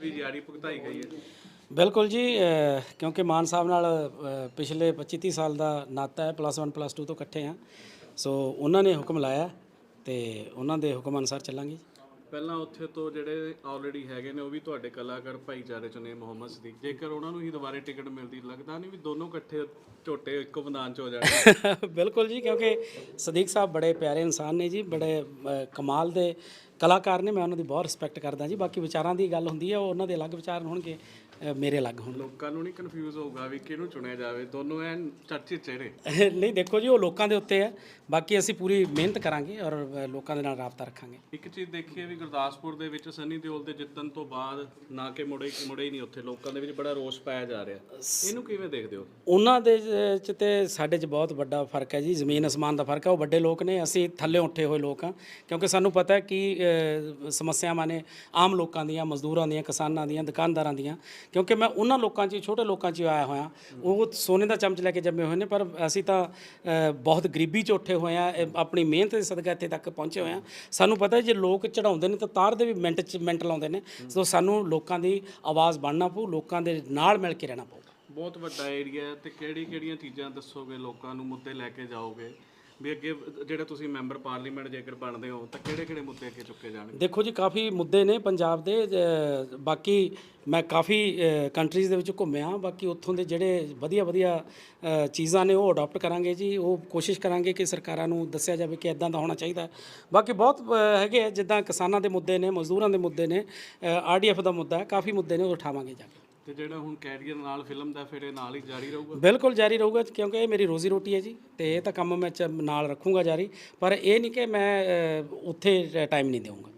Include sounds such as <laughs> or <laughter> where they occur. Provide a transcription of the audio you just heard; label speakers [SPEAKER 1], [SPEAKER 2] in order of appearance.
[SPEAKER 1] ਵੀ ਜਾਰੀ ਭੁਗਤਾਈ ਗਈ ਹੈ।
[SPEAKER 2] ਬਿਲਕੁਲ ਜੀ ਕਿਉਂਕਿ ਮਾਨ ਸਾਹਿਬ ਨਾਲ ਪਿਛਲੇ 25 30 ਸਾਲ ਦਾ ਨਾਤਾ ਹੈ ਪਲੱਸ 1 ਪਲੱਸ 2 ਤੋਂ ਇਕੱਠੇ ਆ ਸੋ ਉਹਨਾਂ ਨੇ ਹੁਕਮ ਲਾਇਆ ਤੇ ਉਹਨਾਂ ਦੇ ਹੁਕਮ ਅਨੁਸਾਰ ਚੱਲਾਂਗੇ
[SPEAKER 1] ਪਹਿਲਾਂ ਉੱਥੇ ਤੋਂ ਜਿਹੜੇ ਆਲਰੇਡੀ ਹੈਗੇ ਨੇ, ਉਹ ਵੀ ਤੁਹਾਡੇ ਕਲਾਕਾਰ ਭਾਈਚਾਰੇ ਚੋਂ ਨੇ ਮੁਹੰਮਦ ਸਦੀਕ। ਜੇਕਰ ਉਹਨਾਂ ਨੂੰ ਹੀ ਦੁਬਾਰੇ ਟਿਕਟ ਮਿਲਦੀ, ਲੱਗਦਾ ਨਹੀਂ ਵੀ ਦੋਨੋਂ ਇਕੱਠੇ ਝੋਟੇ ਇੱਕੋ ਮੈਦਾਨ 'ਚ ਹੋ ਜਾਣਗੇ <laughs>
[SPEAKER 2] ਬਿਲਕੁਲ ਜੀ, ਕਿਉਂਕਿ ਸਦੀਕ ਸਾਹਿਬ ਬੜੇ ਪਿਆਰੇ ਇਨਸਾਨ ਨੇ ਜੀ, ਬੜੇ ਕਮਾਲ ਦੇ ਕਲਾਕਾਰ ਨੇ, ਮੈਂ ਉਹਨਾਂ ਦੀ ਬਹੁਤ ਰਿਸਪੈਕਟ ਕਰਦਾ ਜੀ। ਬਾਕੀ ਵਿਚਾਰਾਂ ਦੀ ਗੱਲ ਹੁੰਦੀ ਹੈ, ਉਹ ਉਹਨਾਂ ਦੇ ਅਲੱਗ ਵਿਚਾਰ ਹੋਣਗੇ। ਮੇਰੇ ਅਲੱਗ ਹੋਣਗੇ
[SPEAKER 1] ਲੋਕਾਂ ਨੂੰ ਨਹੀਂ ਕਨਫਿਊਜ਼ ਹੋਊਗਾ ਵੀ ਕਿਹਨੂੰ ਚੁਣਿਆ ਜਾਵੇ ਦੋਨੋਂ ਐ ਚਰਚੇ ਚਿਹਰੇ।
[SPEAKER 2] ਨਹੀਂ ਦੇਖੋ ਜੀ ਉਹ ਲੋਕਾਂ ਦੇ ਉੱਤੇ ਹੈ। ਬਾਕੀ ਅਸੀਂ ਪੂਰੀ ਮਿਹਨਤ ਕਰਾਂਗੇ ਔਰ ਲੋਕਾਂ ਦੇ ਨਾਲ ਰਾਬਤਾ ਰੱਖਾਂਗੇ।
[SPEAKER 1] ਇੱਕ ਚੀਜ਼ ਦੇਖੀਏ ਵੀ ਗੁਰਦਾਸਪੁਰ ਦੇ ਵਿੱਚ ਸਨੀ ਦਿਓਲ ਦੇ ਜਿੱਤਣ ਤੋਂ ਬਾਅਦ ਨਾ ਕਿ ਮੁੜੇ ਮੁੜੇ ਹੀ ਨਹੀਂ ਉੱਥੇ ਲੋਕਾਂ ਦੇ ਵਿੱਚ ਬੜਾ ਰੋਸ ਪਾਇਆ ਜਾ ਰਿਹਾ। ਇਹਨੂੰ ਕਿਵੇਂ ਦੇਖਦੇ ਹੋ?
[SPEAKER 2] ਉਹਨਾਂ ਦੇ ਚ ਤੇ ਸਾਡੇ 'ਚ ਬਹੁਤ ਵੱਡਾ ਫ਼ਰਕ ਹੈ ਜੀ ਜ਼ਮੀਨ ਅਸਮਾਨ ਦਾ ਫ਼ਰਕ ਹੈ। ਉਹ ਵੱਡੇ ਲੋਕ ਨੇ ਅਸੀਂ ਥੱਲੇ ਉੱਠੇ ਹੋਏ ਲੋਕ ਹਾਂ। ਕਿਉਂਕਿ ਸਾਨੂੰ ਪਤਾ ਹੈ ਕਿ ਸਮੱਸਿਆਵਾਂ ਨੇ ਆਮ ਲੋਕਾਂ ਦੀਆਂ ਮਜ਼ਦੂਰਾਂ ਦੀਆਂ ਕਿਸਾਨਾਂ ਦੀਆਂ ਦੁਕਾਨਦਾਰਾਂ ਦੀਆਂ। ਕਿਉਂਕਿ ਮੈਂ ਉਹਨਾਂ ਲੋਕਾਂ 'ਚ ਛੋਟੇ ਲੋਕਾਂ 'ਚ ਆਇਆ ਹੋਇਆ। ਉਹ ਸੋਨੇ ਦਾ ਚਮਚ ਲੈ ਕੇ ਜੰਮੇ ਹੋਏ ਨੇ ਪਰ ਅਸੀਂ ਤਾਂ ਅ, ਬਹੁਤ ਗਰੀਬੀ 'ਚ ਉੱਠੇ ਹੋਏ ਆ ਆਪਣੀ ਮਿਹਨਤ ਦੇ ਸਦਕਾ ਇੱਥੇ ਤੱਕ ਪਹੁੰਚੇ ਹੋਏ ਆ। ਸਾਨੂੰ ਪਤਾ ਹੈ ਜੇ ਲੋਕ ਚੜਾਉਂਦੇ ਨੇ ਤਾਂ ਤਾਰ ਦੇ ਵੀ ਮਿੰਟ 'ਚ ਮਿੰਟ ਲਾਉਂਦੇ ਨੇ। ਸੋ ਸਾਨੂੰ ਲੋਕਾਂ ਦੀ ਆਵਾਜ਼ ਬਣਨਾ ਪਊ ਲੋਕਾਂ ਦੇ ਨਾਲ ਮਿਲ ਕੇ ਰਹਿਣਾ ਪਊ।
[SPEAKER 1] ਬਹੁਤ ਵੱਡਾ ਏਰੀਆ ਹੈ ਤੇ ਕਿਹੜੀ ਕਿਹੜੀਆਂ ਚੀਜ਼ਾਂ ਦੱਸੋਗੇ ਲੋਕਾਂ ਨੂੰ ਮੁੱਦੇ ਲੈ ਕੇ ਜਾਓਗੇ? ਵੀ ਅੱਗੇ ਜਿਹੜਾ ਤੁਸੀਂ ਮੈਂਬਰ ਪਾਰਲੀਮੈਂਟ ਜੇਕਰ ਬਣਦੇ ਹੋ ਤਾਂ ਕਿਹੜੇ ਕਿਹੜੇ ਮੁੱਦੇ ਅੱਗੇ ਚੁੱਕੇ ਜਾਣਗੇ?
[SPEAKER 2] ਦੇਖੋ ਜੀ ਕਾਫੀ ਮੁੱਦੇ ਨੇ ਪੰਜਾਬ ਦੇ ਅ, ਬਾਕੀ ਮੈਂ ਕਾਫੀ ਕੰਟਰੀਜ਼ ਦੇ ਵਿੱਚ ਘੁੰਮਿਆ ਬਾਕੀ ਉੱਥੋਂ ਦੇ ਜਿਹੜੇ ਵਧੀਆ ਵਧੀਆ ਅ, ਚੀਜ਼ਾਂ ਨੇ ਉਹ ਅਡਾਪਟ ਕਰਾਂਗੇ ਜੀ। ਉਹ ਕੋਸ਼ਿਸ਼ ਕਰਾਂਗੇ ਕਿ ਸਰਕਾਰਾਂ ਨੂੰ ਦੱਸਿਆ ਜਾਵੇ ਕਿ ਇਦਾਂ ਦਾ ਹੋਣਾ ਚਾਹੀਦਾ। ਹੈ। ਬਾਕੀ ਬਹੁਤ ਅ, ਹੈਗੇ ਆ, ਜਿੱਦਾਂ ਕਿਸਾਨਾਂ ਦੇ ਮੁੱਦੇ ਨੇ ਮਜ਼ਦੂਰਾਂ ਦੇ ਮੁੱਦੇ ਨੇ ਆਰਡੀਐਫ ਦਾ ਮੁੱਦਾ ਹੈ ਕਾਫੀ ਮੁੱਦੇ ਨੇ ਉਹ ਉਠਾਵਾਂਗੇ ਜਾ ਕੇ।
[SPEAKER 1] ਤੇ ਜਿਹੜਾ ਹੁਣ ਕੈਰੀਅਰ ਨਾਲ ਫਿਲਮ ਦਾ ਫਿਰ ਇਹ ਨਾਲ ਹੀ ਜਾਰੀ ਰਹੂਗਾ?
[SPEAKER 2] ਬਿਲਕੁਲ ਜਾਰੀ ਰਹੂਗਾ ਕਿਉਂਕਿ ਇਹ ਮੇਰੀ ਰੋਜ਼ੀ ਰੋਟੀ ਹੈ ਜੀ ਤੇ ਇਹ ਤਾਂ ਕੰਮ ਮੈਂ ਚ- ਨਾਲ ਰੱਖੂੰਗਾ ਜਾਰੀ ਪਰ ਇਹ ਨਹੀਂ ਕਿ ਮੈਂ ਅ, ਉੱਥੇ ਟਾਈਮ ਨਹੀਂ ਦੇਵਾਂਗਾ